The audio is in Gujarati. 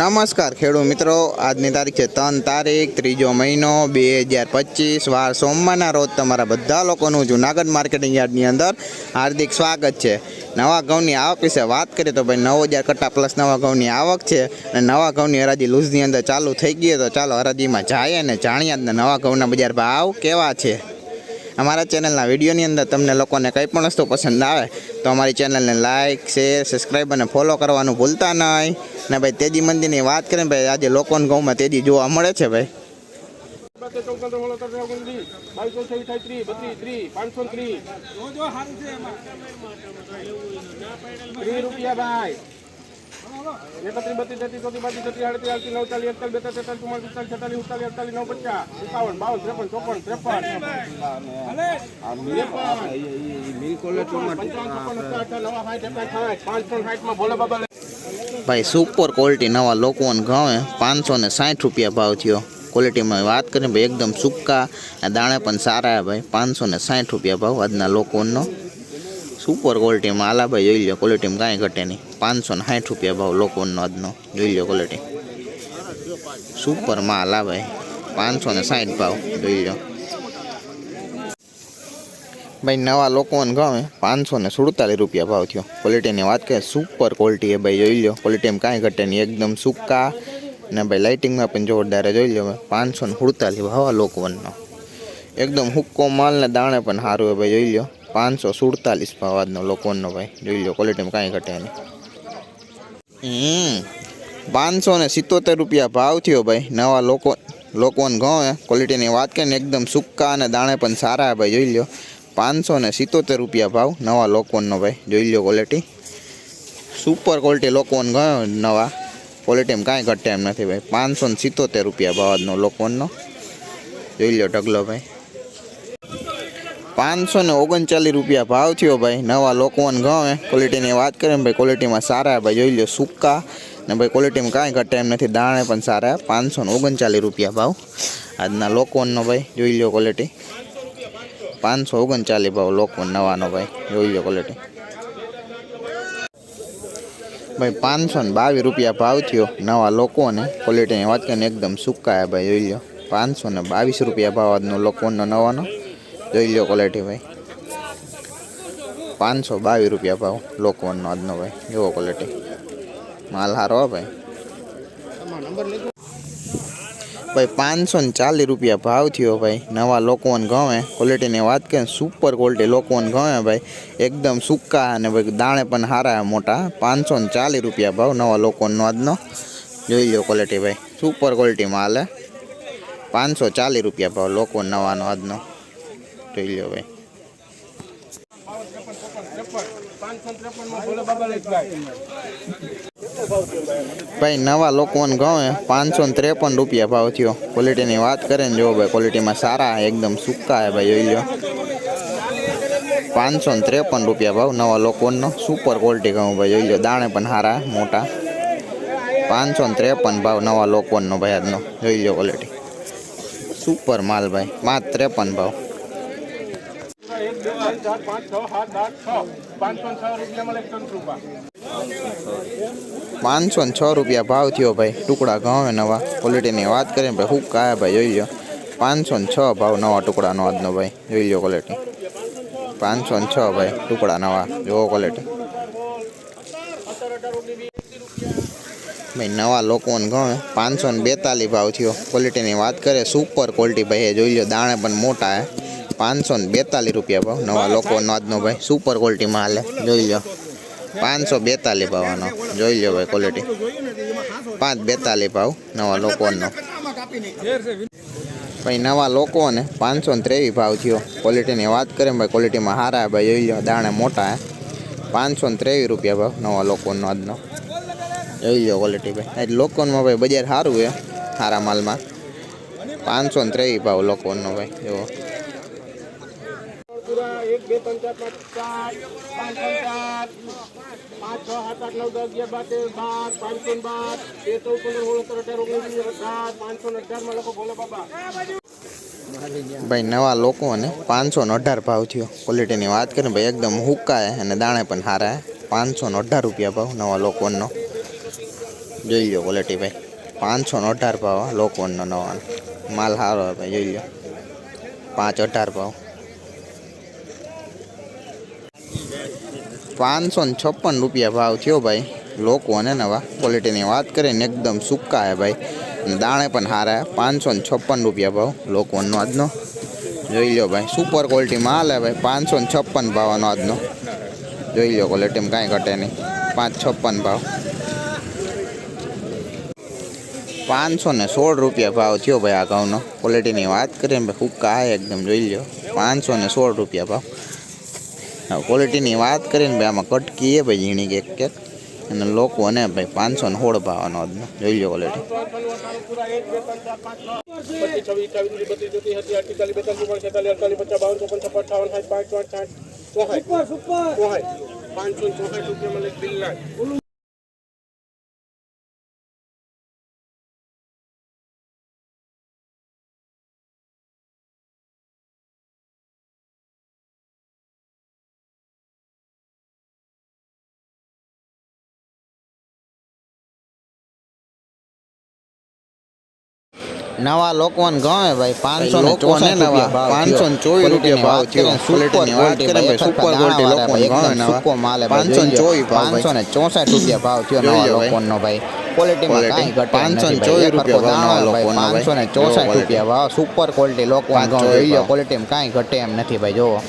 નમસ્કાર ખેડૂત મિત્રો આજની તારીખ છે ત્રણ તારીખ ત્રીજો મહિનો બે હજાર પચીસ વાર સોમવારના રોજ તમારા બધા લોકોનું જુનાગઢ માર્કેટિંગ યાર્ડની અંદર હાર્દિક સ્વાગત છે નવા ઘઉંની આવક વિશે વાત કરીએ તો ભાઈ નવ હજાર કટ્ટા પ્લસ નવા ઘઉંની આવક છે અને નવા ઘઉંની હરાજી લૂઝની અંદર ચાલુ થઈ ગઈ તો ચાલો હરાજીમાં જાય અને જાણીએ નવા ઘઉંના બજાર ભાવ કેવા છે અમારા ચેનલના વિડીયોની અંદર તમને લોકોને કંઈ પણ વસ્તુ પસંદ આવે તો અમારી ચેનલને લાઇક શેર સબસ્ક્રાઈબ અને ફોલો કરવાનું ભૂલતા નહીં ને ભાઈ તેજી મંદિરની વાત કરીને ભાઈ આજે લોકોને ગૌમાં તેજી જોવા મળે છે ભાઈ રૂપિયા ભાઈ ભાઈ સુપર ક્વોલિટી નવા લોકોને ગમે પાંચસો ને સાઠ રૂપિયા ભાવ થયો ક્વોલિટીમાં વાત કરીએ ભાઈ એકદમ સૂકા દાણા પણ સારા ભાઈ પાંચસો ને સાઠ રૂપિયા ભાવ આજના લોકોનો સુપર ક્વોલિટીમાં આલા ભાઈ જોઈ લો ક્વોલિટીમાં કાંઈ ઘટે નહીં 560 રૂપિયો ભાવ લોકવન નો જોઈ લો ક્વોલિટી સુપર માલ આ ભાઈ 560 ભાવ જોઈ લો ભાઈ નવા લોકવન ગાવ 547 રૂપિયો ભાવ થયો ક્વોલિટી ની વાત કે સુપર ક્વોલિટી હે ભાઈ જોઈ લો ક્વોલિટી માં કાઈ ઘટે ની એકદમ સુક્કા ને ભાઈ લાઇટિંગ માં પણ જો ડારે જોઈ લો 547 ભાવ આ લોકવન નો એકદમ સુક્કો માલ ને દાણે પણ સારું હે ભાઈ જોઈ લો 547 ભાવ આ નો લોકવન નો ભાઈ જોઈ લો ક્વોલિટી માં કાઈ ઘટે ની 嗯577 रुपया भाव थयो भाई नवा लोको लोकोन गेहूं क्वालिटी ની વાત કે एकदम सुक्का અને દાણે પણ સારા હે ભાઈ જોઈ લો 577 रुपया भाव नवा लोकोन નો ભાઈ જોઈ લો ક્વોલિટી સુપર ક્વોલિટી લોકોન ઘા નવા પોલેટેમ કાય કટ ટેમ નથી ભાઈ 577 रुपया भाव адનો લોકોનનો જોઈ લો ઢગલો ભાઈ 539 रुपया भाव थयो भाई નવા લોકવાણ ગામ હે ક્વોલિટી ની વાત કરી ભાઈ ક્વોલિટી માં સારા હે ભાઈ જોઈ લો સુક્કા ને ભાઈ ક્વોલિટી માં કાઈ ઘટ એમ નથી દાણે પણ સારા 539 રૂપિયા ભાવ આજ ના લોકવાણ નો ભાઈ જોઈ લો ક્વોલિટી 500 539 ભાવ લોકવાણ નવા નો ભાઈ જોઈ લો ક્વોલિટી ભાઈ 522 રૂપિયા ભાવ થયો નવા લોકો ને ક્વોલિટી ની વાત ને એકદમ સુક્કા હે ભાઈ જોઈ લો 522 રૂપિયા ભાવ આજ નો લોકવાણ નો નવાનો જોઈ લો ક્વોલિટી ભાઈ પાંચસો બાવીસ રૂપિયા ભાવ લોકવનનો આજનો ભાઈ જુઓ ક્વોલિટી માલ સારો ભાઈ ભાઈ પાંચસો ને ચાલીસ રૂપિયા ભાવ થયો ભાઈ નવા લોકવન ગમે ક્વોલિટીની વાત કરીએ સુપર ક્વોલિટી લોકવન ગમે ભાઈ એકદમ સૂકા અને ભાઈ દાણે પણ સારા મોટા પાંચસો ને ચાલીસ રૂપિયા ભાવ નવા લોકવનનો આજનો જોઈ લો ક્વોલિટી ભાઈ સુપર ક્વોલિટીમાં હાલે પાંચસો ચાલીસ રૂપિયા ભાવ લોકવન નવાનો આજનો ट्रेल हो भाई नवा लोगों गाँव है पाँच सौ त्रेपन रुपया भाव थो क्वालिटी की बात करें जो भाई क्वालिटी में सारा है एकदम सूका है भाई जो पाँच सौ त्रेपन रुपया भाव नवा लोगों नो सुपर क्वालिटी गाँव भाई जो दाणे सारा मोटा पाँच सौ त्रेपन भाव नवा लोगों नो भाई आज जो क्वालिटी सुपर माल भाई पाँच त्रेपन भाव 7 5 6 7 8 6 506 રૂપિયા માં લેક્શન રૂપા 506 રૂપિયા ભાવ થયો ભાઈ ટુકડા ગમ નવા ક્વોલિટી ની વાત કરે ભાઈ હું કાયા ભાઈ જોજો 506 ભાવ નવા ટુકડા નો આજનો ભાઈ વેલી જો કોલેટ 506 ભાઈ ટુકડા નવા જો કોલેટ 17 18 19 20 રૂપિયા મે નવા લોકોન ગમ 542 ભાવ થયો ક્વોલિટી ની વાત કરે સુપર ક્વોલિટી ભાઈ હે જોઈ લો દાણે પણ મોટા હે 542 રૂપિયા ભાવ નવા લોકોનો આજનો ભાઈ સુપર ક્વોલિટીમાં હાલે જોઈ લો 542 ભાવનો જોઈ લો ભાઈ ક્વોલિટી 542 ભાવ નવા લોકોનો ભાઈ નવા લોકોને 523 ભાવ થયો ક્વોલિટીની વાત કરે ભાઈ ક્વોલિટીમાં સારા ભાઈ એ દાણા મોટા છે 523 રૂપિયા ભાવ નવા લોકોનો આજનો જોઈ લો ક્વોલિટી ભાઈ લોકોનો ભાઈ બજાર સારું છે સારા માલમાં 523 ભાવ લોકોનો ભાઈ જો एक बे तीन चार चार पाँच चार पाँच छः सात आठ नौ दस ग्यारह बारह तेरह बारह पाँच तीन बारह ये तो ऊपर में होने तो रहता है रोगों की पाँच सौ नट्टर मालूम को बोलो पापा भाई नवा लोग ने पाँच सौ अठार भाव थो क्वॉलिटी की बात करें भाई एकदम हुक्का है दाणे पर हारा है पांच सौ अठार रुपया भाव नवा लोग जी लो क्वॉलिटी भाई पांच सौ अठार भाव लोग नवा माल हारो है भाई जी लो पाँच अठार भाव 556 रुपया भाव थयो भाई लोको ने नवा क्वालिटी ने बात करे एकदम सुक्का है भाई दाणे पण हारा है 556 रुपया भाव लोकोन नो आज नो જોઈ લ્યો ભાઈ સુપર ક્વોલિટી મા આલે ભાઈ 556 ભાવ નો આજ નો જોઈ લ્યો ક્વોલિટી માં કાઈ ઘટે ની 556 ભાવ 516 રૂપિયા ભાવ થયો ભાઈ આ ગામ નો ક્વોલિટી ની વાત કરે एकदम સુક્કા હે એકદમ જોઈ લ્યો 516 રૂપિયા ભાવ ક્વોલિટીની વાત કરીને ભાઈ આમાં કટકી એ ભાઈ ઝીણી કેક કેક અને લોકોને ભાઈ પાંચસો ને હોળ ભાવનો જોઈ લો ક્વોલિટી પાંચસો ચોસઠ રૂપિયા મને બિલ લાખ નવા લોકવાન ગમે ભાઈ પાંચસો લોકવાન નવા પાંચસો ને ચોવીસ રૂપિયા ભાવ થયો સુપર ક્વોલિટી લોકવાન ગમે નવા માલે પાંચસો ચોવીસ પાંચસો ને ચોસઠ રૂપિયા ભાવ થયો નવા લોકવાનનો ભાઈ ક્વોલિટીમાં કાંઈ ઘટે પાંચસો ચોવીસ રૂપિયા ભાવ લોકવાન પાંચસો ને ચોસઠ રૂપિયા ભાવ સુપર ક્વોલિટી લોકવાન ગમે ક્વોલિટીમાં કાંઈ ઘટે એમ નથી ભાઈ જોવો